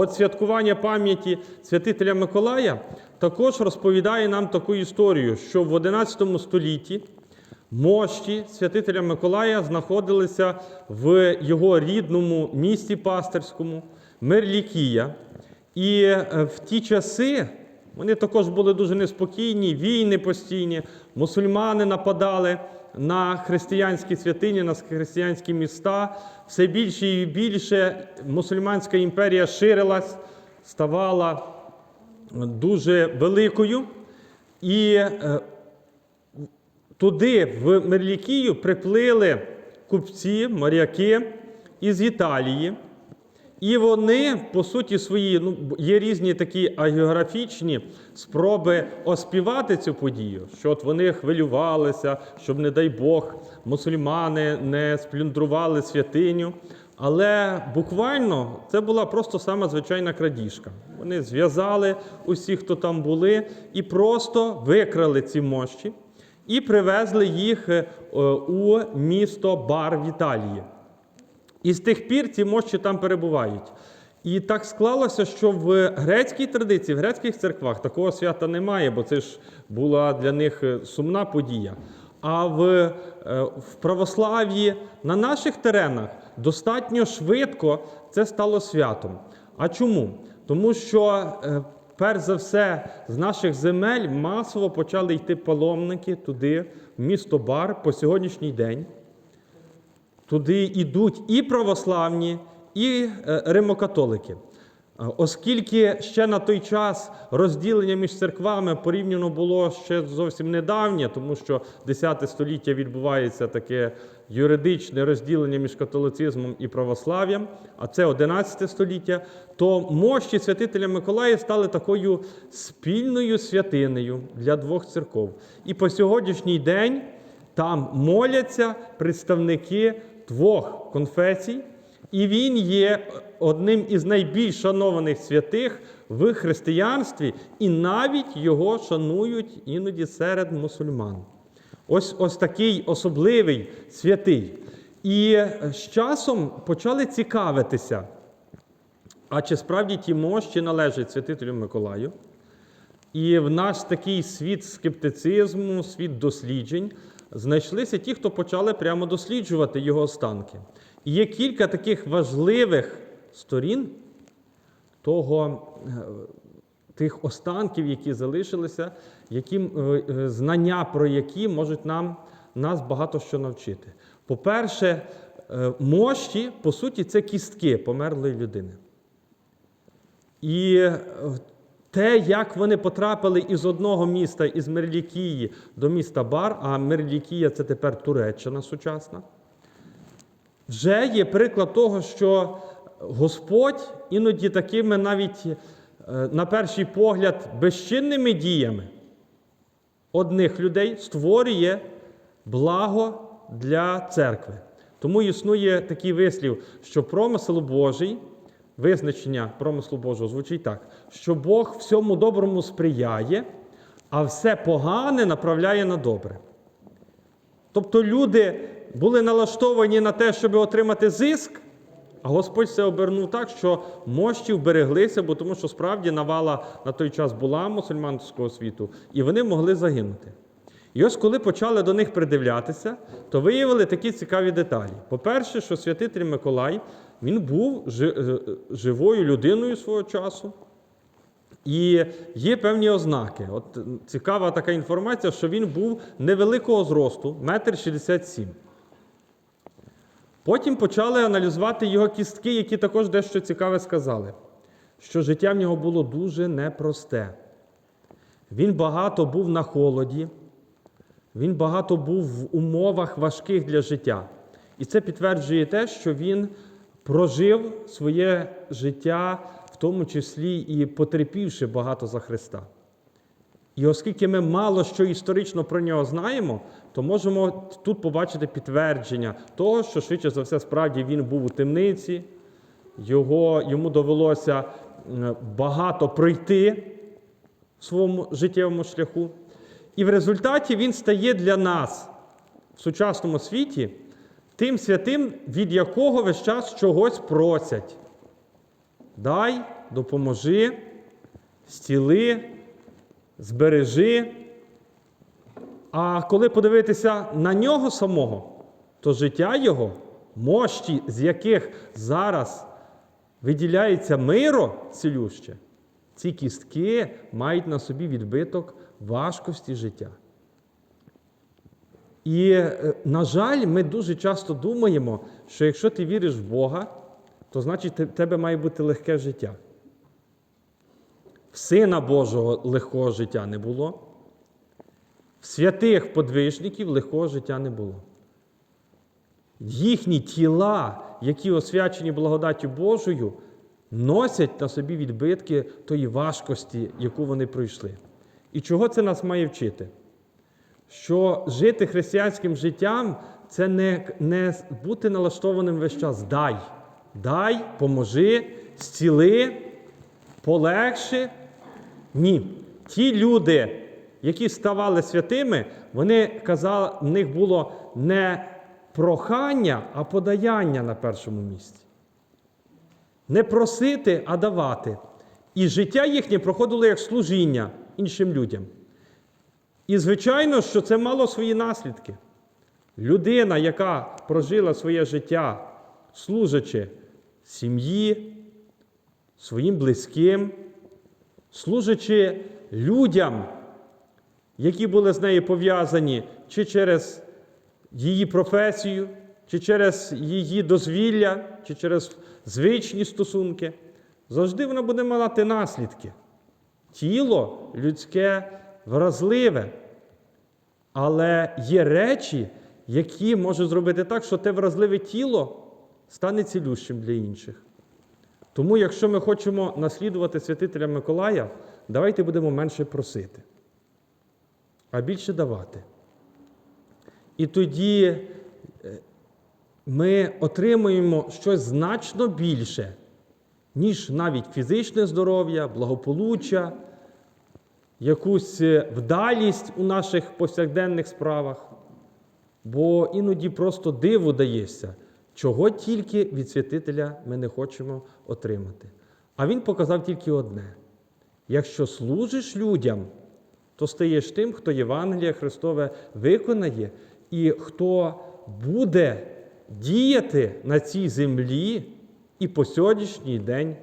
От святкування пам'яті святителя Миколая також розповідає нам таку історію, що в XI столітті мощі святителя Миколая знаходилися в його рідному місті пастирському Мерлікія. І е, в ті часи вони також були дуже неспокійні, війни постійні, мусульмани нападали на християнські святині, на християнські міста. Все більше і більше мусульманська імперія ширилась, ставала дуже великою. І е, туди, в Мерлікію, приплили купці, моряки із Італії. І вони, по суті, свої, ну, є різні такі агеографічні спроби оспівати цю подію, що от вони хвилювалися, щоб, не дай Бог, мусульмани не сплюндрували святиню. Але буквально це була просто сама звичайна крадіжка. Вони зв'язали усіх, хто там були, і просто викрали ці мощі і привезли їх е, у місто Бар в Італії. І з тих пір ці мощі там перебувають. І так склалося, що в грецькій традиції, в грецьких церквах такого свята немає, бо це ж була для них е, сумна подія. А в, е, в православ'ї на наших теренах достатньо швидко це стало святом. А чому? Тому що, е, перш за все, з наших земель масово почали йти паломники туди, в місто Бар по сьогоднішній день. Туди йдуть і православні, і е, римокатолики. Е, Оскільки ще на той час розділення між церквами порівняно було ще зовсім недавнє, тому що 10 століття відбувається таке юридичне розділення між католицизмом і православ'ям, а це 11 століття, то мощі святителя Миколая стали такою спільною святинею для двох церков. І по сьогоднішній день там моляться представники двох конфесій, і він є одним із найбільш шанованих святих в християнстві, і навіть його шанують іноді серед мусульман. Ось, ось такий особливий святий. І з часом почали цікавитися, а чи справді ті мощі належать святителю Миколаю? І в наш такий світ скептицизму, світ досліджень, знайшлися ті, хто почали прямо досліджувати його останки. І є кілька таких важливих сторін того, е, тих останків, які залишилися, які, е, е, знання про які можуть нам, нас багато що навчити. По-перше, мощі, по суті, це кістки померлої людини. І те, як вони потрапили із одного міста, із Мерлікії до міста Бар, а Мерлікія це тепер Туреччина сучасна, вже є приклад того, що Господь іноді такими навіть, е, на перший погляд, безчинними діями одних людей створює благо для церкви. Тому існує такий вислів, що промисел Божий, визначення промислу Божого звучить так, що Бог всьому доброму сприяє, а все погане направляє на добре. Тобто люди були налаштовані на те, щоб отримати зиск, а Господь все обернув так, що мощі вбереглися, бо тому що справді навала на той час була мусульманського світу, і вони могли загинути. І ось коли почали до них придивлятися, то виявили такі цікаві деталі. По-перше, що святитель Миколай він був е, живою людиною свого часу. І є певні ознаки. От цікава така інформація, що він був невеликого зросту, метр 67. Потім почали аналізувати його кістки, які також дещо цікаве сказали, що життя в нього було дуже непросте. Він багато був на холоді, він багато був в умовах важких для життя. І це підтверджує те, що він прожив своє життя, в тому числі і потерпівши багато за Христа. І оскільки ми мало що історично про нього знаємо, то можемо тут побачити підтвердження того, що швидше за все, справді він був у темниці, його, йому довелося багато пройти в своєму життєвому шляху. І в результаті він стає для нас в сучасному світі тим святим, від якого весь час чогось просять. Дай допоможи, зціли, збережи. А коли подивитися на нього самого, то життя його, мощі, з яких зараз виділяється миро цілюще, ці кістки мають на собі відбиток важкості життя. І, е, на жаль, ми дуже часто думаємо, що якщо ти віриш в Бога, то значить в тебе має бути легке життя. В Сина Божого легкого життя не було. В святих подвижників легкого життя не було. Їхні тіла, які освячені благодаттю Божою, носять на собі відбитки тої важкості, яку вони пройшли. І чого це нас має вчити? Що жити християнським життям це не, не бути налаштованим весь час. Дай, дай, поможи, зціли, полегши. Ні. Ті люди, які ставали святими, вони казали, в них було не прохання, а подаяння на першому місці. Не просити, а давати. І життя їхнє проходило як служіння іншим людям. І, звичайно, що це мало свої наслідки. Людина, яка прожила своє життя, служачи сім'ї, своїм близьким, служачи людям, які були з нею пов'язані чи через її професію, чи через її дозвілля, чи через звичні стосунки, завжди вона буде мати наслідки. Тіло людське вразливе, але є речі, які можуть зробити так, що те вразливе тіло стане цілющим для інших. Тому, якщо ми хочемо наслідувати святителя Миколая, давайте будемо менше просити, а більше давати. І тоді е, ми отримуємо щось значно більше, ніж навіть фізичне здоров'я, благополуччя, якусь е, вдалість у наших повсякденних справах. Бо іноді просто диву дається, чого тільки від святителя ми не хочемо отримати. А він показав тільки одне: якщо служиш людям, то стаєш тим, хто Євангеліє Христове виконає, і хто буде діяти на цій землі і по сьогоднішній день